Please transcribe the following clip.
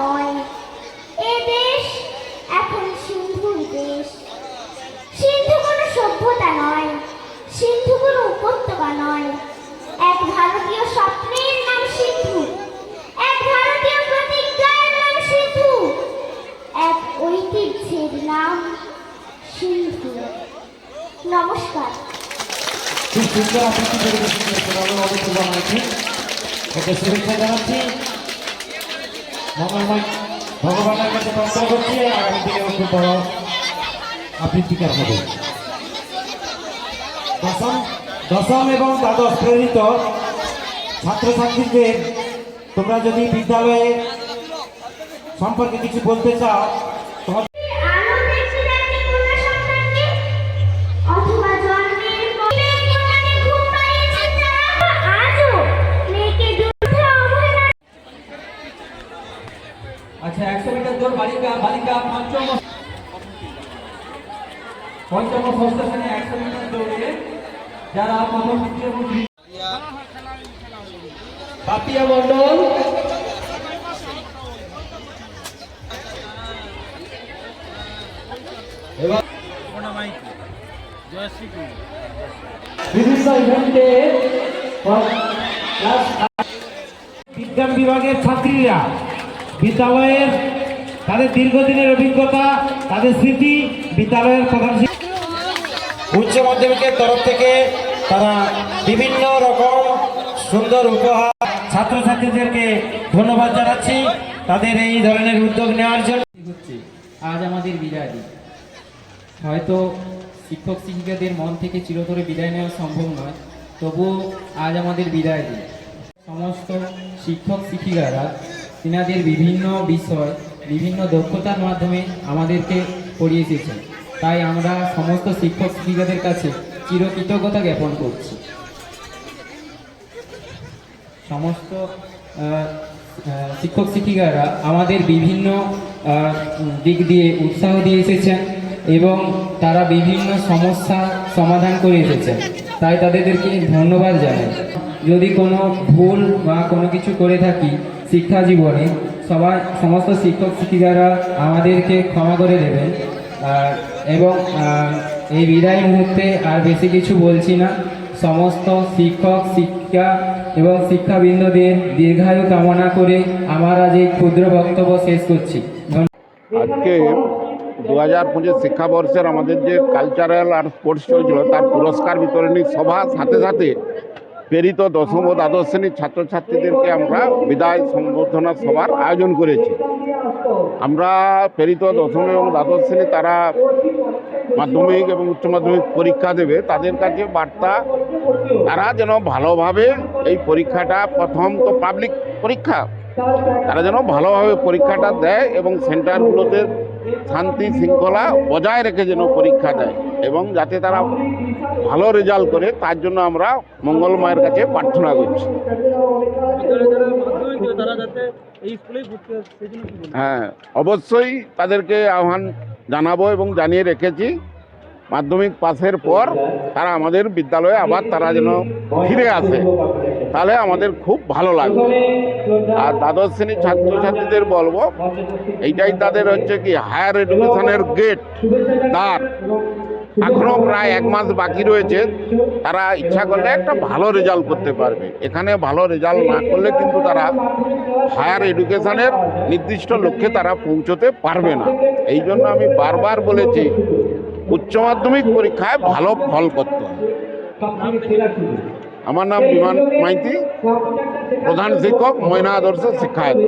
নয়। এ দেশ এখন সিন্ধুর দেশ। সিন্ধু কোনো সভ্যতা নয়, সিন্ধু কোনো উপত্যকা নয়। এক ভারতীয় সিন্ধু, এক এক ঐতিহ্যের নাম নমস্কার। খুব সুন্দর অনেক শুভেচ্ছা জানাচ্ছি। ভগবানের কাছে দশম দশম এবং দ্বাদশ প্রেরিত ছাত্রছাত্রীদের তোমরা যদি বিদ্যালয়ে সম্পর্কে কিছু বলতে চাও বালিকা বালিকা পঞ্চম পঞ্চম ষষ্ঠ শ্রেণি একশো মিটার দৌড়ে যারা প্রথম দ্বিতীয় এবং বাপিয়া মন্ডল বিজ্ঞান বিভাগের ছাত্রীরা বিদ্যালয়ের তাদের দীর্ঘদিনের অভিজ্ঞতা তাদের স্মৃতি বিদ্যালয়ের প্রধান উচ্চ মাধ্যমিকের তরফ থেকে তারা বিভিন্ন রকম সুন্দর উপহার ছাত্রছাত্রীদেরকে ধন্যবাদ জানাচ্ছি। তাদের এই ধরনের উদ্যোগ নেওয়ার জন্য। হচ্ছে আজ আমাদের বিদায় দিন হয়তো শিক্ষক শিক্ষিকাদের মন থেকে চিরতরে বিদায় নেওয়া সম্ভব নয় তবুও আজ আমাদের বিদায় দিন সমস্ত শিক্ষক শিক্ষিকারা তিনাদের বিভিন্ন বিষয় বিভিন্ন দক্ষতার মাধ্যমে আমাদেরকে পড়িয়ে এসেছেন। তাই আমরা সমস্ত শিক্ষক শিক্ষিকাদের কাছে চিরকৃতজ্ঞতা জ্ঞাপন করছি। সমস্ত শিক্ষক শিক্ষিকারা আমাদের বিভিন্ন দিক দিয়ে উৎসাহ দিয়ে এসেছেন এবং তারা বিভিন্ন সমস্যা সমাধান করে এসেছেন। তাই তাদেরকে ধন্যবাদ জানাই। যদি কোনো ভুল বা কোনো কিছু করে থাকি শিক্ষা জীবনে সবাই, সমস্ত শিক্ষক শিক্ষিকারা আমাদেরকে ক্ষমা করে দেবেন। আর, এবং এই বিদায় মুহূর্তে আর বেশি কিছু বলছি না। সমস্ত শিক্ষক, শিক্ষিকা এবং শিক্ষাবৃন্দদের দীর্ঘায়ু কামনা করে আমার আজ এই ক্ষুদ্র বক্তব্য শেষ করছি। আজকে দু হাজার পঁচিশ শিক্ষাবর্ষের আমাদের যে কালচারাল আর স্পোর্টস চলছিল, তার পুরস্কার বিতরণী সভা সাথে সাথে প্রেরিত দশম ও দ্বাদশ শ্রেণির ছাত্রছাত্রীদেরকে আমরা বিদায় সম্বর্ধনা সভার আয়োজন করেছি। আমরা প্রেরিত দশম এবং দ্বাদশ শ্রেণি তারা মাধ্যমিক এবং উচ্চ মাধ্যমিক পরীক্ষা দেবে, তাদের কাছে বার্তা, তারা যেন ভালোভাবে এই পরীক্ষাটা প্রথম তো পাবলিক পরীক্ষা তারা যেন ভালোভাবে পরীক্ষাটা দেয় এবং সেন্টারগুলোতে শান্তি শৃঙ্খলা বজায় রেখে যেন পরীক্ষা দেয় এবং যাতে তারা ভালো রেজাল্ট করে, তার জন্য আমরা মঙ্গল মায়ের কাছে প্রার্থনা করছি। হ্যাঁ অবশ্যই তাদেরকে আহ্বান জানাব এবং জানিয়ে রেখেছি, মাধ্যমিক পাশের পর তারা আমাদের বিদ্যালয়ে আবার তারা যেন ফিরে আসে। তাহলে আমাদের খুব ভালো লাগবে আর দ্বাদশ শ্রেণির ছাত্রছাত্রীদের বলব, এইটাই তাদের হচ্ছে কি হায়ার এডুকেশনের গেট দ্বার এখনও প্রায় এক মাস বাকি রয়েছে, তারা ইচ্ছা করলে একটা ভালো রেজাল্ট করতে পারবে। এখানে ভালো রেজাল্ট না করলে কিন্তু তারা হায়ার এডুকেশনের নির্দিষ্ট লক্ষ্যে তারা পৌঁছতে পারবে না। এই জন্য আমি বারবার বলেছি, উচ্চ মাধ্যমিক পরীক্ষায় ভালো ফল করতে হবে। আমার নাম বিমান মাইতি। প্রধান শিক্ষক ময়না আদর্শ শিক্ষায়ত।